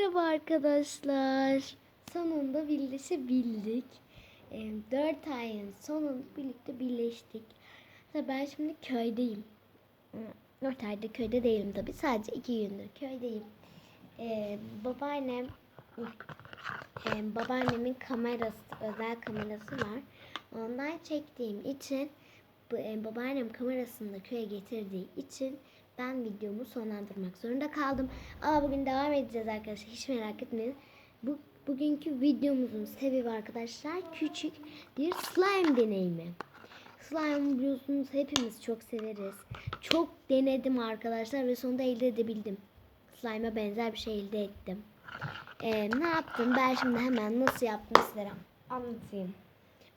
Merhaba arkadaşlar. Sonunda birleşebildik. Ee, 4 ayın sonunda birlikte birleştik. Tabii ben şimdi köydeyim. 4 ayda köyde değilim tabii. Sadece 2 gündür köydeyim. Ee, babaannem e, babaannemin kamerası, özel kamerası var. Ondan çektiğim için e, babaannem kamerasını da köye getirdiği için ben videomu sonlandırmak zorunda kaldım. Ama bugün devam edeceğiz arkadaşlar. Hiç merak etmeyin. Bu, bugünkü videomuzun sebebi arkadaşlar küçük bir slime deneyimi. Slime biliyorsunuz hepimiz çok severiz. Çok denedim arkadaşlar ve sonunda elde edebildim. Slime'a benzer bir şey elde ettim. Ee, ne yaptım? Ben şimdi hemen nasıl yaptım sizlere anlatayım.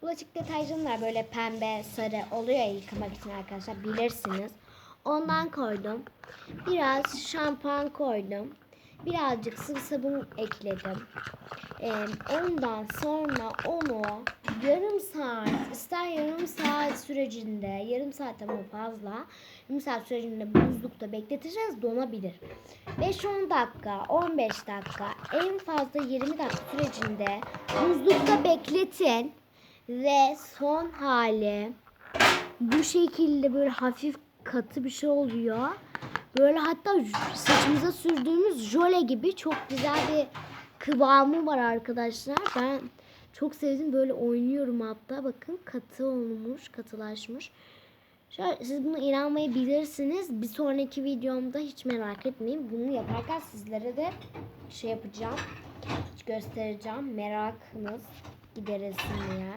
Bulaşık deterjanı var böyle pembe, sarı oluyor yıkamak için arkadaşlar bilirsiniz. Ondan koydum. Biraz şampuan koydum. Birazcık sıvı sabun ekledim. Ee, ondan sonra onu yarım saat, ister yarım saat sürecinde, yarım saatten o fazla, yarım saat sürecinde buzlukta bekleteceğiz donabilir. 5-10 dakika, 15 dakika, en fazla 20 dakika sürecinde buzlukta bekletin ve son hali bu şekilde böyle hafif katı bir şey oluyor. Böyle hatta saçımıza sürdüğümüz jöle gibi çok güzel bir kıvamı var arkadaşlar. Ben çok sevdim. Böyle oynuyorum hatta. Bakın katı olmuş, katılaşmış. Siz bunu inanmayabilirsiniz. Bir sonraki videomda hiç merak etmeyin. Bunu yaparken sizlere de şey yapacağım. Göstereceğim. Merakınız giderilsin diye.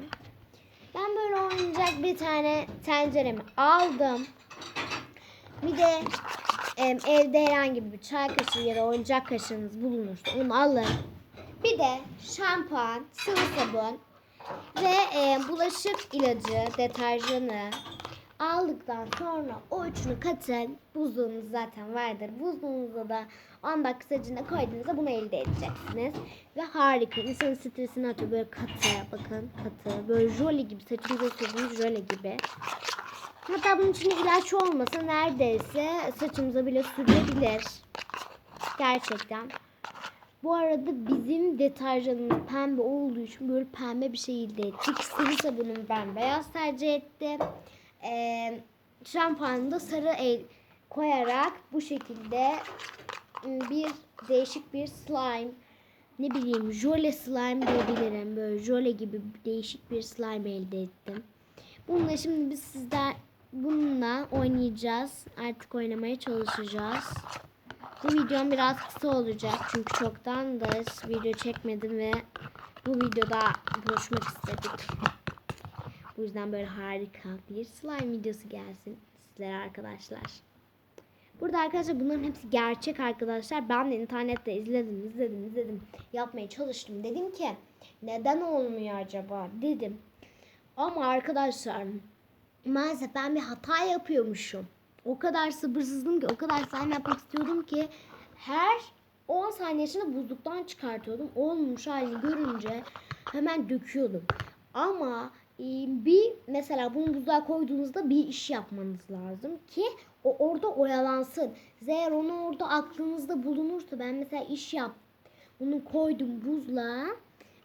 Ben böyle oynayacak bir tane tenceremi aldım. Bir de evde herhangi bir çay kaşığı ya da oyuncak kaşığınız bulunursa onu alın. Bir de şampuan, sıvı sabun ve bulaşık ilacı, deterjanı aldıktan sonra o üçünü katın. Buzluğunuz zaten vardır. Buzluğunuza da 10 dakika sürecinde koyduğunuzda bunu elde edeceksiniz. Ve harika. İnsanın stresini atıyor. Böyle katı. Bakın katı. Böyle jöle gibi. Saçınıza sürdüğünüz jöle gibi. Hatta bunun içinde ilaç olmasa neredeyse saçımıza bile sürebilir. Gerçekten. Bu arada bizim deterjanımız pembe olduğu için böyle pembe bir şey elde ettik. Sıvı sabunum ben beyaz tercih ettim. Ee, şampuanı da sarı el koyarak bu şekilde ıı, bir değişik bir slime ne bileyim jöle slime diyebilirim. Böyle jöle gibi değişik bir slime elde ettim. Bununla şimdi biz sizler bununla oynayacağız. Artık oynamaya çalışacağız. Bu videom biraz kısa olacak çünkü çoktan da video çekmedim ve bu videoda buluşmak istedik. Bu yüzden böyle harika bir slime videosu gelsin sizlere arkadaşlar. Burada arkadaşlar bunların hepsi gerçek arkadaşlar. Ben de internette izledim, izledim, izledim. Yapmaya çalıştım. Dedim ki neden olmuyor acaba dedim. Ama arkadaşlar maalesef ben bir hata yapıyormuşum. O kadar sabırsızdım ki, o kadar slime yapmak istiyordum ki her 10 saniye içinde buzluktan çıkartıyordum. Olmuş halini görünce hemen döküyordum. Ama e, bir mesela bunu buzluğa koyduğunuzda bir iş yapmanız lazım ki o orada oyalansın. Eğer onu orada aklınızda bulunursa ben mesela iş yap bunu koydum buzluğa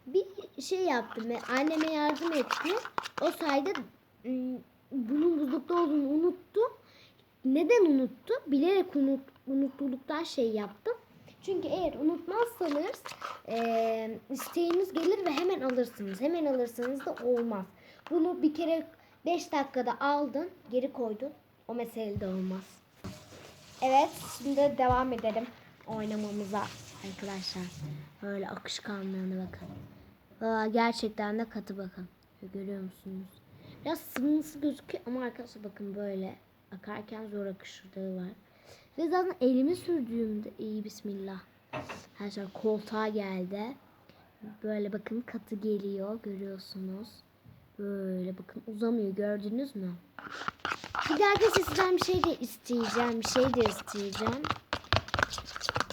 bir şey yaptım anneme yardım etti. O sayede bunun buzlukta olduğunu unuttum. Neden unuttu? Bilerek unut, unuttuluktan şey yaptım. Çünkü eğer unutmazsanız e, isteğiniz gelir ve hemen alırsınız. Hemen alırsanız da olmaz. Bunu bir kere 5 dakikada aldın, geri koydun. O mesele de olmaz. Evet, şimdi devam edelim oynamamıza arkadaşlar. Böyle akışkanlığına bakın. Aa, gerçekten de katı bakın. Görüyor musunuz? Biraz sıvımsı gözüküyor ama arkadaşlar bakın böyle akarken zor akışlığı var. Ve zaten elimi sürdüğümde iyi bismillah. Her şey koltuğa geldi. Böyle bakın katı geliyor görüyorsunuz. Böyle bakın uzamıyor gördünüz mü? Bir arkadaşlar sizden bir şey de isteyeceğim. Bir şey de isteyeceğim.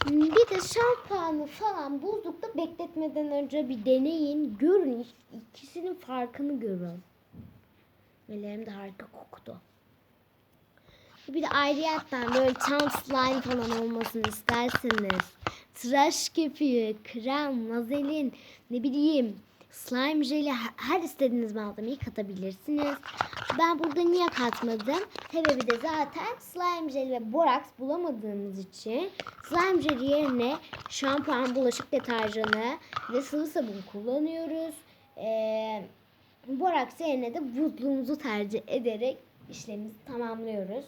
Bir de şampuanı falan buzlukta bekletmeden önce bir deneyin. Görün ikisinin farkını görün. Ellerim de harika koktu. Bir de ayrıyetten böyle tam slime falan olmasını isterseniz tıraş köpüğü, krem, vazelin, ne bileyim slime jeli her- istediğiniz malzemeyi katabilirsiniz. Ben burada niye katmadım? Sebebi de zaten slime jeli ve boraks bulamadığımız için slime jeli yerine şampuan, bulaşık deterjanı ve sıvı sabun kullanıyoruz. Ee, boraks yerine de buzluğumuzu tercih ederek işlemimizi tamamlıyoruz.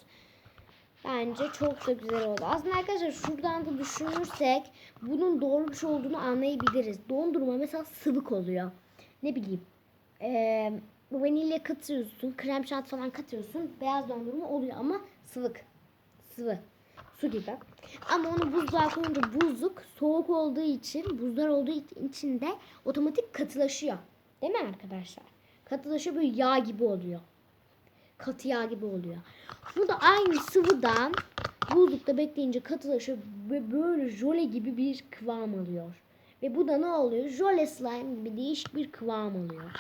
Bence çok da güzel oldu. Aslında arkadaşlar şuradan da düşünürsek bunun doğru bir şey olduğunu anlayabiliriz. Dondurma mesela sıvık oluyor. Ne bileyim. Ee, vanilya katıyorsun, krem şanti falan katıyorsun. Beyaz dondurma oluyor ama sıvık. Sıvı. Su gibi. Ama onu buzluğa koyunca buzluk soğuk olduğu için, buzlar olduğu için de otomatik katılaşıyor. Değil mi arkadaşlar? Katılaşıyor böyle yağ gibi oluyor katı yağ gibi oluyor. Bu da aynı sıvıdan buzlukta bekleyince katılaşıyor ve böyle jöle gibi bir kıvam alıyor. Ve bu da ne oluyor? Jöle slime gibi değişik bir kıvam alıyor.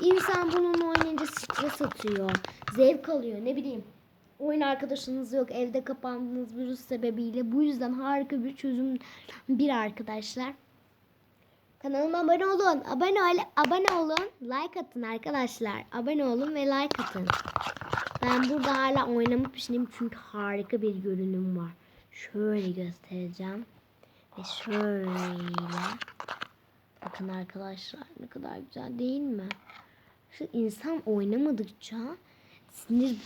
İnsan bununla oynayınca stres atıyor. Zevk alıyor. Ne bileyim. Oyun arkadaşınız yok. Evde kapandığınız virüs sebebiyle. Bu yüzden harika bir çözüm bir arkadaşlar. Kanalıma abone olun. Abone ol, abone olun. Like atın arkadaşlar. Abone olun ve like atın. Ben burada hala oynamak peşindeyim çünkü harika bir görünüm var. Şöyle göstereceğim. Ve şöyle. Bakın arkadaşlar ne kadar güzel değil mi? Şu insan oynamadıkça sinir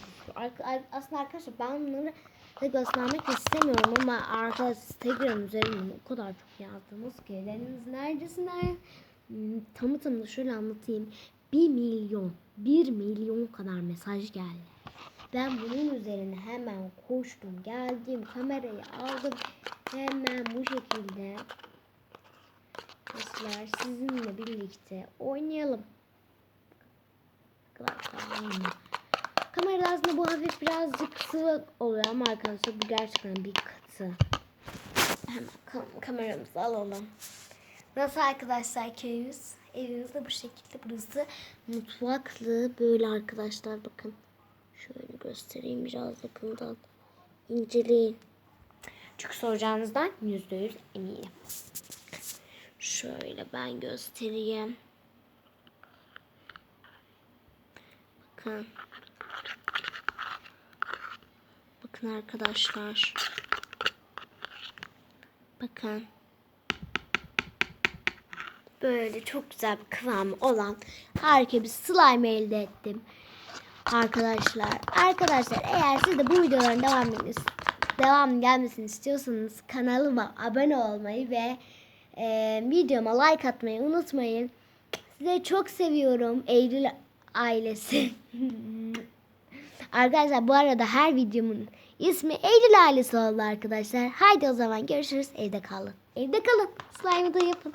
Aslında arkadaşlar ben bunları da göstermek istemiyorum ama arkadaşlar Instagram üzerinden o kadar çok yazdınız ki Deniz neredesin? Nerede? Hmm, Tamı tamına şöyle anlatayım. 1 milyon, 1 milyon kadar mesaj geldi. Ben bunun üzerine hemen koştum, geldim, kamerayı aldım. Hemen bu şekilde Arkadaşlar sizinle birlikte oynayalım. Arkadaşlar oynayalım. Kamerada aslında bu hafif birazcık sıvı oluyor ama arkadaşlar bu gerçekten bir katı. Hemen kam- kameramızı alalım. Nasıl arkadaşlar köyümüz? Evimiz de bu şekilde. Burası mutfaklı. Böyle arkadaşlar bakın. Şöyle göstereyim biraz yakından. İnceleyin. Çünkü soracağınızdan yüzde yüz eminim. Şöyle ben göstereyim. Bakın. Bakın arkadaşlar. Bakın. Böyle çok güzel bir kıvamı olan harika bir slime elde ettim. Arkadaşlar, arkadaşlar eğer siz de bu videoların devamını devam gelmesini istiyorsanız kanalıma abone olmayı ve e, videoma like atmayı unutmayın. Sizi çok seviyorum Eylül ailesi. arkadaşlar bu arada her videomun ismi Eylül ailesi oldu arkadaşlar. Haydi o zaman görüşürüz. Evde kalın. Evde kalın. Slime'ı da yapın.